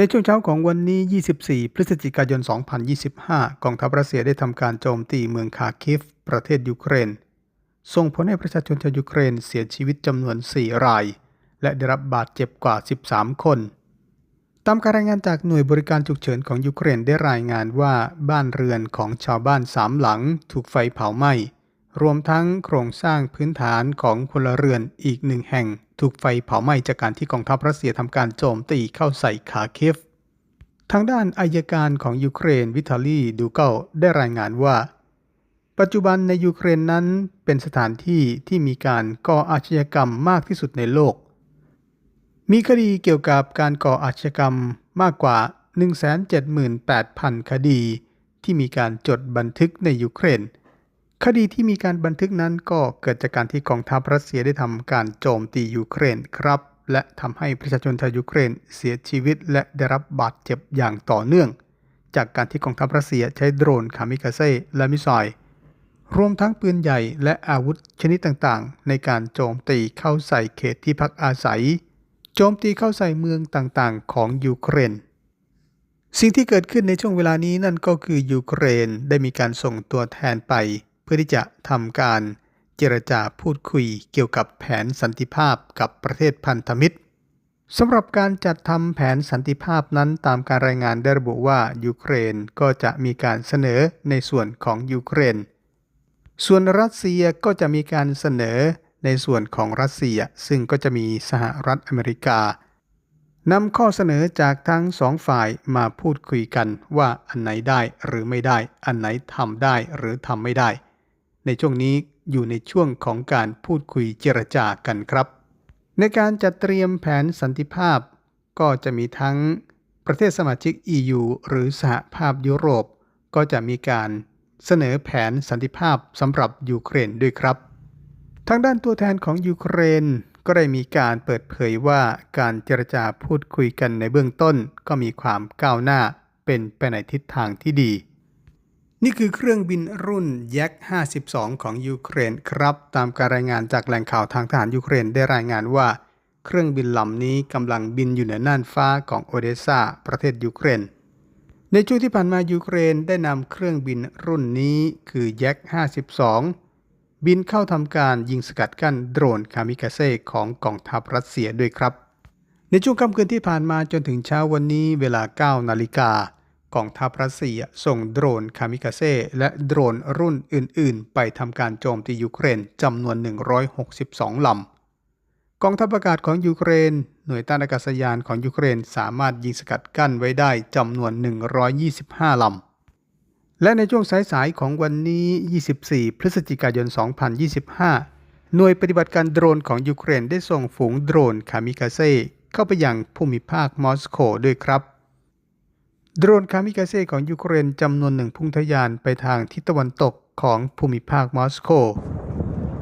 ในช่วงเช้าของวันนี้ 24 พฤศจิกายน 2025 กองทัพรัสเซียได้ทำการโจมตีเมืองคาคิฟ ประเทศยูเครน ส่งผลให้ประชาชนชาวยูเครนเสียชีวิตจำนวน 4 ราย และได้รับบาดเจ็บกว่า 13 คน ตามการรายงานจากหน่วยบริการฉุกเฉินของยูเครนได้รายงานว่าบ้านเรือนของชาวบ้านสามหลัง ถูกไฟเผาไหม้ รวมทั้งโครงสร้างพื้นฐานของพลเรือนอีกหนึ่งแห่ง ถูกไฟเผาไหม้จากการที่กองทัพรัสเซียทำการโจมตีเข้าใส่คาเคฟ ทางด้านอายการของยูเครนวิทาลีดูเกลได้รายงานว่า ปัจจุบันในยูเครนนั้นเป็นสถานที่ที่มีการก่ออาชญากรรมมากที่สุดในโลก มีคดีเกี่ยวกับการก่ออาชญากรรมมากกว่า 178,000 คดี ที่มีการจดบันทึกในยูเครน คดีที่มีการบันทึกนั้นก็เกิดจากการที่กองทัพรัสเซียได้ทำการโจมตียูเครนครับ และทำให้ประชาชนชาวยูเครนเสียชีวิต และได้รับบาดเจ็บอย่างต่อเนื่อง จากการที่กองทัพรัสเซียใช้โดรนคามิกาเซ่และมิสไซล์รวมทั้งปืนใหญ่และอาวุธชนิดต่างๆ ในการโจมตีเข้าใส่เขตที่พักอาศัย โจมตีเข้าใส่เมืองต่างๆ ของยูเครนสิ่งที่เกิดขึ้นในช่วงเวลานี้นั่นก็คือยูเครนได้มีการส่งตัวแทนไป พื่อที่จะทำการเจรจาพูดคุยเกี่ยวกับแผนสันติภาพกับประเทศพันธมิตรสำหรับการจัดทำแผนสันติภาพนั้นตามการรายงานได้ระบุว่ายูเครนก็จะมีการเสนอในส่วนของยูเครน ส่วนรัสเซียก็จะมีการเสนอในส่วนของรัสเซีย ซึ่งก็จะมีสหรัฐอเมริกานำข้อเสนอจากทั้งสองฝ่ายมาพูดคุยกันว่าอันไหนได้หรือไม่ได้ อันไหนทำได้หรือทำไม่ได้ ในช่วงนี้อยู่ในช่วงของการพูดคุยเจรจากันครับ ในการจัดเตรียมแผนสันติภาพ ก็จะมีทั้งประเทศสมาชิก EU หรือสหภาพยุโรป ก็จะมีการเสนอแผนสันติภาพสำหรับยูเครนด้วยครับ ทางด้านตัวแทนของยูเครนก็ได้มีการเปิดเผยว่าการเจรจาพูดคุยกันในเบื้องต้น ก็มีความก้าวหน้าเป็นไปในทิศทางที่ดี นี่คือเครื่องบินรุ่นยัก52 ของยูเครนครับ ตามการรายงานจากแหล่งข่าวทางทหารยูเครนได้รายงานว่า เครื่องบินลำนี้กำลังบินอยู่เหนือน่านฟ้าของโอเดซาประเทศยูเครน ในช่วงที่ผ่านมายูเครนได้นำเครื่องบินรุ่นนี้คือยัก52 บินเข้าทำการยิงสกัดกั้นโดรนคามิกาเซ่ของกองทัพรัสเซียด้วยครับ ในช่วงค่ำคืนที่ผ่านมาจนถึงเช้าวันนี้เวลา 9 นาฬิกา กองทัพรัสเซียส่งโดรนคามิกาเซ่และโดรนรุ่นอื่น ๆ ไปทำการโจมตียูเครนจำนวน 162 ลำ กองทัพอากาศของยูเครน หน่วยต้านอากาศยานของยูเครนสามารถยิงสกัดกั้นไว้ได้จำนวน 125 ลำและในช่วงสายๆของวันนี้ 24 พฤศจิกายน 2025 หน่วยปฏิบัติการโดรนของยูเครนได้ส่งฝูงโดรนคามิกาเซ่เข้าไปยังภูมิภาคมอสโกด้วยครับ โดรนคามิกาเซ่ของยูเครนจำนวนหนึ่งพุ่งทะยานไปทางทิศตะวันตกของภูมิภาคมอสโก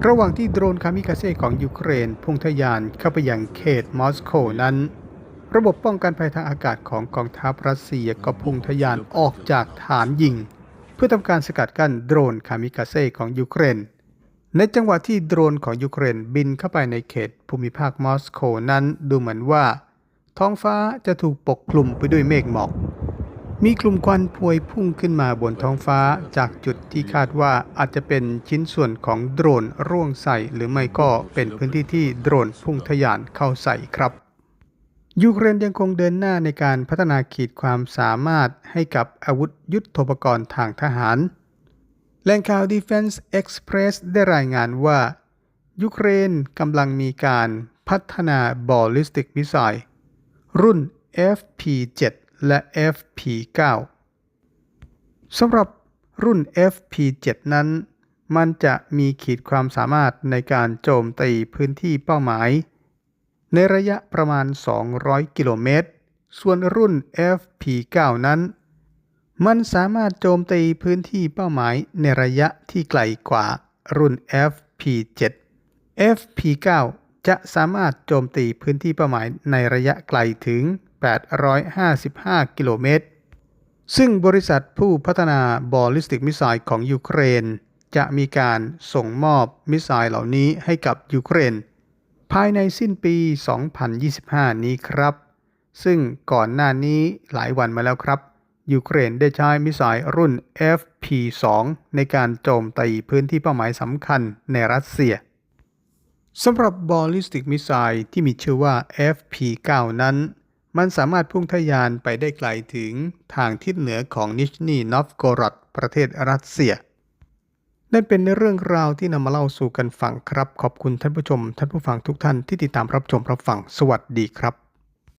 ระหว่างที่โดรนคามิกาเซ่ของยูเครนพุ่งทะยานเข้าไปยังเขตมอสโกนั้น ระบบป้องกันภัยทางอากาศของกองทัพรัสเซียก็พุ่งทะยานออกจากฐานยิง เพื่อทำการสกัดกั้นโดรนคามิกาเซ่ของยูเครน ในจังหวะที่โดรนของยูเครนบินเข้าไปในเขตภูมิภาคมอสโกนั้นดูเหมือนว่า ท้องฟ้าจะถูกปกคลุมไปด้วยเมฆหมอก มีกลุ่มควันพวยพุ่งขึ้นมาบนท้องฟ้าจากจุดที่คาดว่าอาจจะเป็นชิ้นส่วนของโดรนร่วงใส่หรือไม่ก็เป็นพื้นที่ที่โดรนพุ่งทะยานเข้าใส่ครับ ยูเครนยังคงเดินหน้าในการพัฒนาขีดความสามารถให้กับอาวุธยุทโธปกรณ์ทางทหารแหล่งข่าว Defense Express ได้รายงานว่า ยูเครนกำลังมีการพัฒนาบอลลิสติกมิสไซล์รุ่น FP7 และ FP9 สำหรับรุ่น FP7 นั้น มันจะมีขีดความสามารถในการโจมตีพื้นที่เป้าหมาย ในระยะประมาณ 200 กิโลเมตร ส่วนรุ่น FP9 นั้น มันสามารถโจมตีพื้นที่เป้าหมายในระยะที่ไกลกว่ารุ่น FP7 FP9 จะสามารถโจมตีพื้นที่เป้าหมายในระยะไกลถึง 855 กิโลเมตร ซึ่งบริษัทผู้พัฒนาบอลลิสติกมิสไซล์ของยูเครน จะมีการส่งมอบมิสไซล์เหล่านี้ให้กับยูเครน ภายในสิ้นปี 2025 นี้ครับ ซึ่งก่อนหน้านี้หลายวันมาแล้วครับ ยูเครนได้ใช้มิสไซล์รุ่น FP2 ในการโจมตีพื้นที่เป้าหมายสำคัญในรัสเซียสำหรับบอลลิสติกมิสไซล์ที่มีชื่อว่า FP9 นั้น มันสามารถพุ่งทะยานไปได้ไกลถึงทางทิศเหนือของนิชนีนอฟโกรดประเทศรัสเซีย นั่นเป็นเรื่องราวที่นำมาเล่าสู่กันฟังครับ ขอบคุณท่านผู้ชม ท่านผู้ฟังทุกท่านที่ติดตามรับชมรับฟัง สวัสดีครับ